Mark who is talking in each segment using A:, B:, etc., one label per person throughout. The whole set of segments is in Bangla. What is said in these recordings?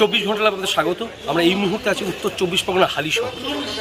A: চব্বিশ ঘণ্টা আপনাদের স্বাগত। আমরা এই মুহূর্তে আছি উত্তর চব্বিশ পরগনা হালিশহর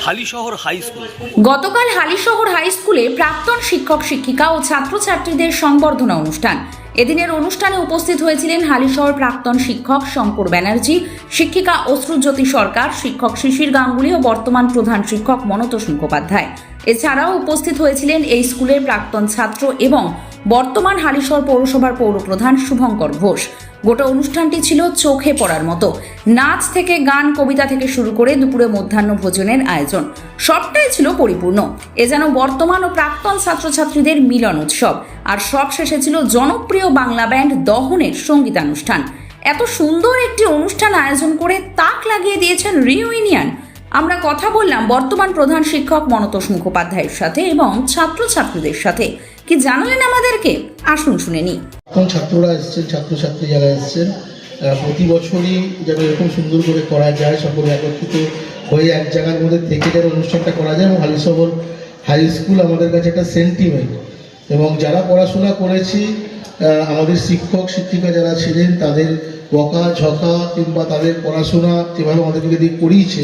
A: হালিশহর হাই স্কুল।
B: গতকাল হালিশহর হাই স্কুলে প্রাক্তন শিক্ষক, শিক্ষিকা ও ছাত্রছাত্রীদের সংবর্ধনা অনুষ্ঠান। এদিনের অনুষ্ঠানে উপস্থিত হয়েছিলেন হালিশহর প্রাক্তন শিক্ষক শঙ্কর ব্যানার্জি, শিক্ষিকা অশ্রুজ্যোতি সরকার, শিক্ষক শিশির গাঙ্গুলি ও বর্তমান প্রধান শিক্ষক মনতোষ মুখোপাধ্যায়। এছাড়াও উপস্থিত হয়েছিলেন এই স্কুলের প্রাক্তন ছাত্র এবং বর্তমান হালিশহর পৌরসভার পৌরপ্রধান শুভঙ্কর ঘোষ। গোটা অনুষ্ঠানটি ছিল চোখে পড়ার মতো। নাচ থেকে গান, কবিতা থেকে শুরু করে দুপুরে মধ্যাহ্ন ভোজনের আয়োজন। সবটাই ছিল পরিপূর্ণ। এ যেন বর্তমান ও প্রাক্তন ছাত্রছাত্রীদের মিলন উৎসব। আর সব শেষে ছিল জনপ্রিয় বাংলা ব্যান্ড দহনের সঙ্গীতানুষ্ঠান। এত সুন্দর একটি অনুষ্ঠান আয়োজন করে তাক লাগিয়ে দিয়েছেন রিউনিয়ন আমরা কথা বললাম বর্তমান প্রধান শিক্ষক মনতোষ মুখোপাধ্যায়ের সাথে এবং ছাত্রছাত্রীদের সাথে। কি জানালেন আমাদেরকে? আসুন শুনে নিই।
C: এখন ছাত্ররা এসছেন, ছাত্রছাত্রী যারা এসছেন প্রতি বছরই যেন এরকম সুন্দর করে করা যায়, সকলে একত্রিত হয়ে এক জায়গার মধ্যে থেকে যেন অনুষ্ঠানটা করা যায়। এবং হালিশহর হাই স্কুল আমাদের কাছে একটা সেন্টিমেন্ট। এবং যারা পড়াশোনা করেছি আমাদের শিক্ষক, শিক্ষিকা যারা ছিলেন, তাদের বকা, ঝকা কিংবা তাদের পড়াশোনা যেভাবে আমাদেরকে দিয়ে করিয়েছে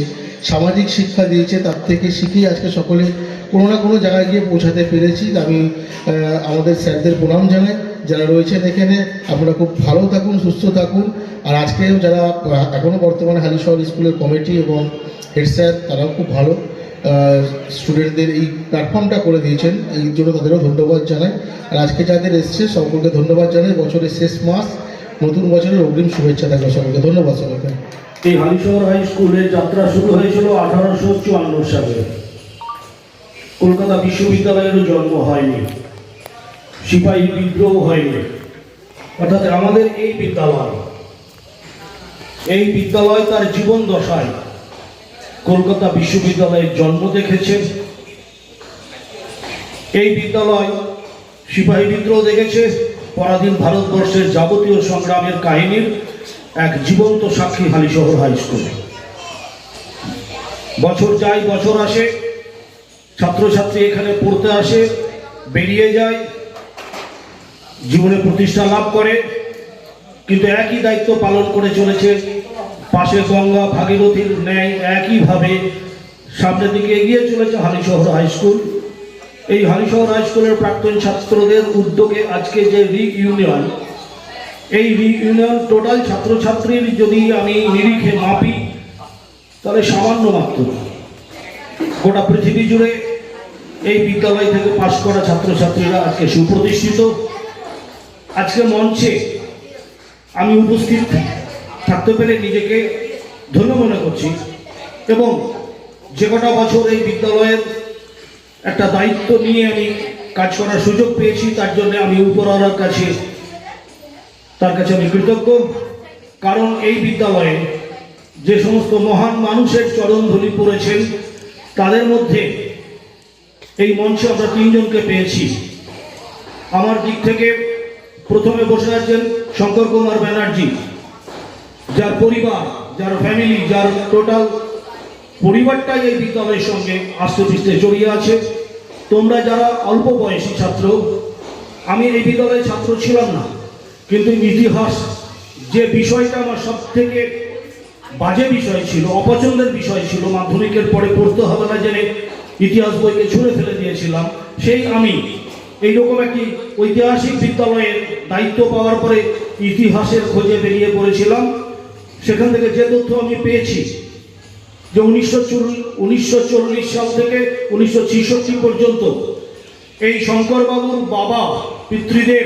C: সামাজিক শিক্ষা দিয়েছে, তার থেকে শিখেই আজকে সকলে কোনো না কোনো জায়গায় গিয়ে পৌঁছাতে পেরেছি। আমি আমাদের স্যারদের প্রণাম জানাই। যারা রয়েছেন এখানে, আপনারা খুব ভালো থাকুন, সুস্থ থাকুন। আর আজকেও যারা এখনও এখনও বর্তমানে হালিশহর স্কুলের কমিটি এবং হেড স্যার, তারাও খুব ভালো। স্টুডেন্টদের এই প্ল্যাটফর্মটা করে দিয়েছেন। এই জন্য তাদেরও ধন্যবাদ জানাই। আর আজকে যাদের এসছে, সকলকে ধন্যবাদ জানাই। বছরের শেষ মাস, নতুন বছরের অগ্রিম শুভেচ্ছা থাকবে সকলকে। ধন্যবাদ সকলকে।
D: এই হালিশহর হাই স্কুলের যাত্রা শুরু হয়েছিল আঠারোশো চুয়ান্ন সালে। কলকাতা বিশ্ববিদ্যালয়েরও জন্ম হয়নি। সিপাহী বিদ্রোহ হয়নি। অর্থাৎ আমাদের এই বিদ্যালয় এই বিদ্যালয় তার জীবন দশায় কলকাতা বিশ্ববিদ্যালয়ের জন্ম দেখেছে। এই বিদ্যালয় সিপাহী বিদ্রোহ দেখেছে। পরাধীন ভারতবর্ষের যাবতীয় সংগ্রামের কাহিনীর এক জীবন্ত সাক্ষী হালিশহর হাই স্কুল। বছর যায়, বছর আসে। ছাত্রছাত্রী এখানে পড়তে আসে, বেরিয়ে যায়, জীবনে প্রতিষ্ঠা লাভ করে। কিন্তু একই দায়িত্ব পালন করে চলেছে। পাশে গঙ্গা, ভাগীরথীর ন্যায় একইভাবে সামনের দিকে এগিয়ে চলেছে হালিশহর হাই স্কুল। এই হালিশহর হাই স্কুলের প্রাক্তন ছাত্রদের উদ্যোগে আজকে যে রিইউনিয়ন এই রিইউনিয়ন টোটাল ছাত্রছাত্রীর যদি আমি নিরিখে মাপি, তাহলে সামান্য মাত্র। গোটা পৃথিবী জুড়ে এই বিদ্যালয় থেকে পাশ করা ছাত্রছাত্রীরা আজকে সুপ্রতিষ্ঠিত। আজকে মঞ্চে আমি উপস্থিত থাকতে পেরে নিজেকে ধন্য মনে করছি এবং যে কটা বছর এই বিদ্যালয়ের একটা দায়িত্ব নিয়ে আমি কাজ করার সুযোগ পেয়েছি, তার জন্য আমি উপরওয়ালার কাছে তার কাছে আমি কৃতজ্ঞ। কারণ এই বিদ্যালয়ে যে সমস্ত মহান মানুষের চরণধুলি পড়েছেন, তাদের মধ্যে এই মঞ্চে আমরা তিনজনকে পেয়েছি। আমার দিক থেকে প্রথমে বসে আছেন শঙ্কর কুমার ব্যানার্জি, যার পরিবার, যার ফ্যামিলি যার টোটাল পরিবারটাই এই বিদ্যালয়ের সঙ্গে আস্তে পিস্তে জড়িয়ে আছে। তোমরা যারা অল্প বয়সী ছাত্র, আমি এই বিদ্যালয়ের ছাত্র ছিলাম না। কিন্তু ইতিহাস যে বিষয়টা আমার সব থেকে বাজে বিষয় ছিল, অপছন্দের বিষয় ছিল, মাধ্যমিকের পরে পড়তে হবে না জেনে ইতিহাস বইকে ছুঁড়ে ফেলে দিয়েছিলাম, সেই আমি এইরকম একটি ঐতিহাসিক বিদ্যালয়ের দায়িত্ব পাওয়ার পরে ইতিহাসের খোঁজে বেরিয়ে পড়েছিলাম। সেখান থেকে যে তথ্য আমি পেয়েছি, যে উনিশশো উনিশশো সাল থেকে উনিশশো পর্যন্ত এই শঙ্করবাবুর বাবা পিতৃদেব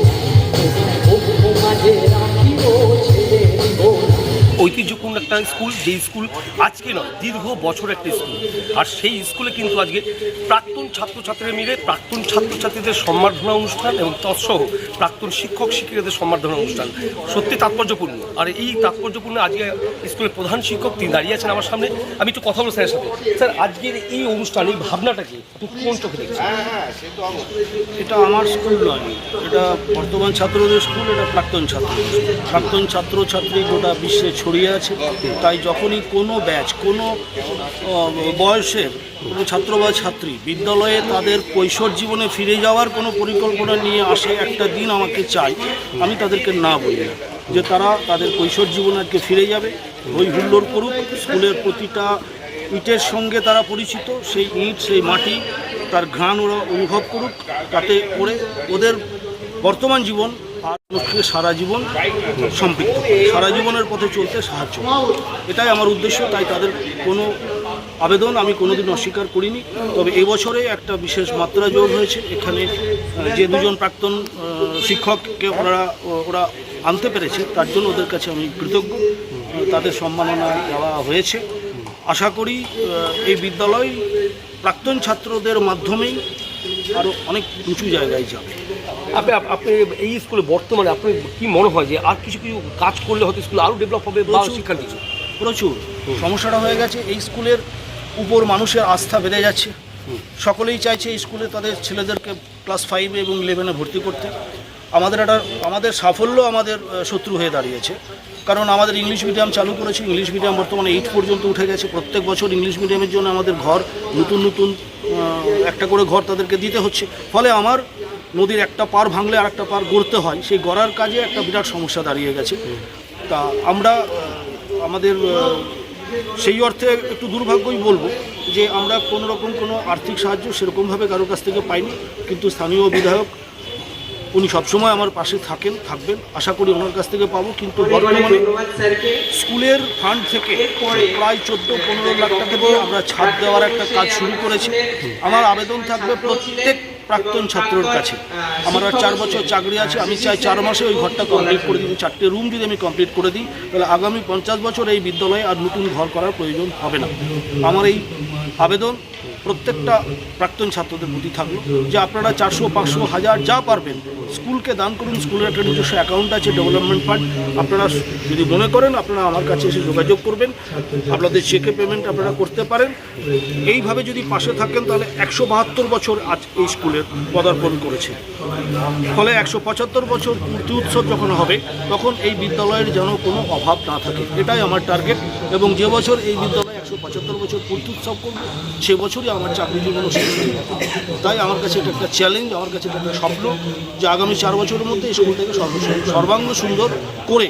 A: ঐতিহ্যপূর্ণ একটা স্কুল, যেই স্কুল আজকে নয়, দীর্ঘ বছর একটা স্কুল। আর সেই স্কুলে কিন্তু আজকে প্রাক্তন ছাত্রছাত্রীরা মিলে প্রাক্তন ছাত্রছাত্রীদের সম্বর্ধনা অনুষ্ঠান এবং তৎসহ প্রাক্তন শিক্ষক শিক্ষিকাদের সম্বর্ধনা অনুষ্ঠান। সত্যি তাৎপর্যপূর্ণ। আর এই তাৎপর্যপূর্ণ আজকে স্কুলের প্রধান শিক্ষক তিনি দাঁড়িয়ে আছেন আমার সামনে। আমি একটু কথা বলব স্যারের সাথে। স্যার, আজকের এই অনুষ্ঠান এই ভাবনাটা কি আপনি কোন চোখে দেখছেন?
D: এটা আমার স্কুল নয়। এটা বর্তমান ছাত্রদের স্কুল, এটা প্রাক্তন ছাত্র প্রাক্তন ছাত্র ছাত্রী গোটা বিশ্বে ছড়িয়ে আছে। তাই যখনই কোনো ব্যাচ, কোনো বয়সের কোনো ছাত্র বা ছাত্রী বিদ্যালয়ে তাদের কৈশোর জীবনে ফিরে যাওয়ার কোনো পরিকল্পনা নিয়ে আসে, একটা দিন আমাকে চাই আমি তাদেরকে না বলি না। যে তারা তাদের কৈশোর জীবনে আজকে ফিরে যাবে, ওই হুল্লোড় করুক, স্কুলের প্রতিটা ইটের সঙ্গে তারা পরিচিত, সেই ইট, সেই মাটি, তার ঘ্রাণ ওরা অনুভব করুক, তাতে করে ওদের বর্তমান জীবন মানুষকে সারা জীবন সম্পৃক্ত। সারা জীবনের পথে চলতে সাহায্য এটাই আমার উদ্দেশ্য, তাই তাদের কোনো আবেদন আমি কোনোদিন অস্বীকার করিনি। তবে এবছরে একটা বিশেষ মাত্রা যোগ হয়েছে। এখানে যে দুজন প্রাক্তন শিক্ষককে ওরা ওরা আনতে পেরেছে, তার জন্য ওদের কাছে আমি কৃতজ্ঞ। তাদের সম্মাননা দেওয়া হয়েছে। আশা করি এই বিদ্যালয় প্রাক্তন ছাত্রদের মাধ্যমেই আরও অনেক উঁচু জায়গায় যাবে।
A: আপনি আপনি এই স্কুলে বর্তমানে আপনি কি মনে হয় যে আর কিছু কিছু কাজ করলে হয়তো স্কুল আরও ডেভেলপ হবে বা
D: প্রচুর।
A: শিক্ষার কিছু
D: প্রচুর। সমস্যাটা হয়ে গেছে এই স্কুলের উপর মানুষের আস্থা বেড়ে যাচ্ছে। সকলেই চাইছে স্কুলে তাদের ছেলেদেরকে ক্লাস ফাইভে এবং ইলেভেনে ভর্তি করতে। আমাদের একটা আমাদের সাফল্য আমাদের শত্রু হয়ে দাঁড়িয়েছে। কারণ আমাদের ইংলিশ মিডিয়াম চালু করেছে। ইংলিশ মিডিয়াম বর্তমানে এইট পর্যন্ত উঠে গেছে। প্রত্যেক বছর ইংলিশ মিডিয়ামের জন্য আমাদের ঘর নতুন নতুন একটা করে ঘর তাদেরকে দিতে হচ্ছে। ফলে আমার নদীর একটা পার ভাঙলে আর একটা পার গড়তে হয় সেই গড়ার কাজে একটা বিরাট সমস্যা দাঁড়িয়ে গেছে। তা আমরা আমাদের সেই অর্থে একটু দুর্ভাগ্যই বলব যে আমরা কোনো রকম কোনো আর্থিক সাহায্য সেরকমভাবে কারোর কাছ থেকে পাইনি কিন্তু স্থানীয় বিধায়ক উনি সবসময় আমার পাশে থাকেন থাকবেন আশা করি ওনার কাছ থেকে পাবো কিন্তু বর্তমানে স্কুলের ফান্ড থেকে প্রায় চোদ্দ পনেরো লাখ টাকা দিয়ে আমরা ছাদ দেওয়ার একটা কাজ শুরু করেছি। আমার আবেদন থাকবে প্রত্যেক প্রাক্তন ছাত্রর কাছে। আমার আর চার বছর চাকরি আছে, আমি চাই চার মাসে ওই ঘরটা কমপ্লিট করে দিই চারটে রুম যদি আমি কমপ্লিট করে দিই, তাহলে আগামী পঞ্চাশ বছর এই বিদ্যালয়ে আর নতুন ঘর করার প্রয়োজন হবে না। আমার এই আবেদন প্রত্যেকটা প্রাক্তন ছাত্রদের প্রতি থাকল যে আপনারা চারশো, পাঁচশো, হাজার যা পারবেন স্কুলকে দান করুন, স্কুলের একটা নিজস্ব অ্যাকাউন্ট আছে ডেভেলপমেন্ট ফান্ড আপনারা যদি মনে করেন, আপনারা আমার কাছে এসে যোগাযোগ করবেন। আপনাদের চেকে পেমেন্ট আপনারা করতে পারেন। এইভাবে যদি পাশে থাকেন, তাহলে একশো বাহাত্তর বছর আজ এই স্কুলের পদার্পণ করেছে। ফলে একশো পঁচাত্তর বছর পূর্তি উৎসব যখন হবে, তখন এই বিদ্যালয়ের যেন কোনো অভাব না থাকে। এটাই আমার টার্গেট এবং যে বছর এই বিদ্যালয় একশো পঁচাত্তর বছর পূর্তি উৎসব করবে, সে বছরই আমার চাকরি জীবন শেষ হয়ে তাই আমার কাছে এটা একটা চ্যালেঞ্জ আমার কাছে এটা একটা স্বপ্ন যে আগামী চার বছরের মধ্যে এই স্কুলটাকে সর্ব সর্বাঙ্গ সুন্দর করে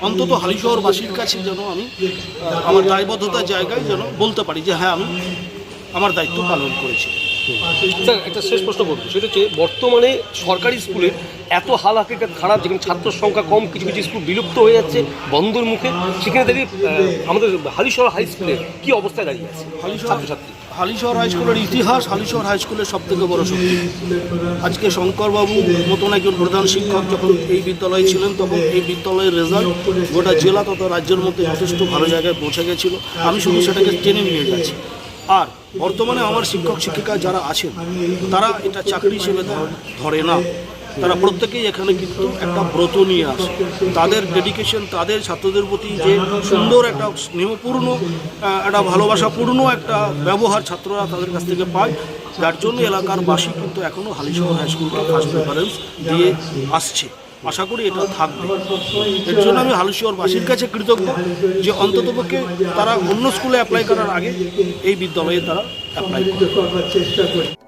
D: অন্তত হালিশহরবাসীর কাছে যেন আমি আমার দায়বদ্ধতার জায়গায় যেন বলতে পারি যে হ্যাঁ আমি আমার দায়িত্ব পালন করেছি।
A: স্যার একটা শেষ প্রশ্ন করব। সেটা হচ্ছে বর্তমানে সরকারি স্কুলের এত হাল হাকিকাত খারাপ যেখানে ছাত্র সংখ্যা কম কিছু কিছু স্কুল বিলুপ্ত হয়ে যাচ্ছে বন্ধুর মুখে সেখানে দাঁড়িয়ে আহ, আমাদের হালিশহর হাই স্কুলের কী অবস্থায় দাঁড়িয়ে আছে ছাত্রছাত্রী?
D: হালিশহর হাই স্কুলের ইতিহাস হালিশহর হাই স্কুলের সব থেকে বড় শক্তি। আজকে শঙ্করবাবু মতন একজন প্রধান শিক্ষক যখন এই বিদ্যালয়ে ছিলেন, তখন এই বিদ্যালয়ের রেজাল্ট গোটা জেলা তথা রাজ্যের মধ্যে যথেষ্ট ভালো জায়গায় পৌঁছে গেছিল। আমি শুধু সেটাকে টেনে নিয়ে যাচ্ছি। আর বর্তমানে আমার শিক্ষক শিক্ষিকা যারা আছেন, তারা এটা চাকরি হিসেবে ধরে না। তারা প্রত্যেকেই এখানে কিন্তু একটা ব্রত নিয়ে আসে। তাদের ডেডিকেশন তাদের ছাত্রদের প্রতি যে সুন্দর একটা স্নেহপূর্ণ একটা ভালোবাসাপূর্ণ একটা ব্যবহার ছাত্ররা তাদের কাছ থেকে পায়, যার জন্য এলাকার বাসী কিন্তু এখনও হালিশহর হাই স্কুলকে ফার্স্ট প্রেফারেন্স দিয়ে আসছে। আশা করি এটা থাকবে। এর জন্য আমি হালিশহরবাসীর কাছে কৃতজ্ঞ যে অন্ততপক্ষে তারা অন্য স্কুলে অ্যাপ্লাই করার আগে এই বিদ্যালয়ে তারা অ্যাপ্লাই করে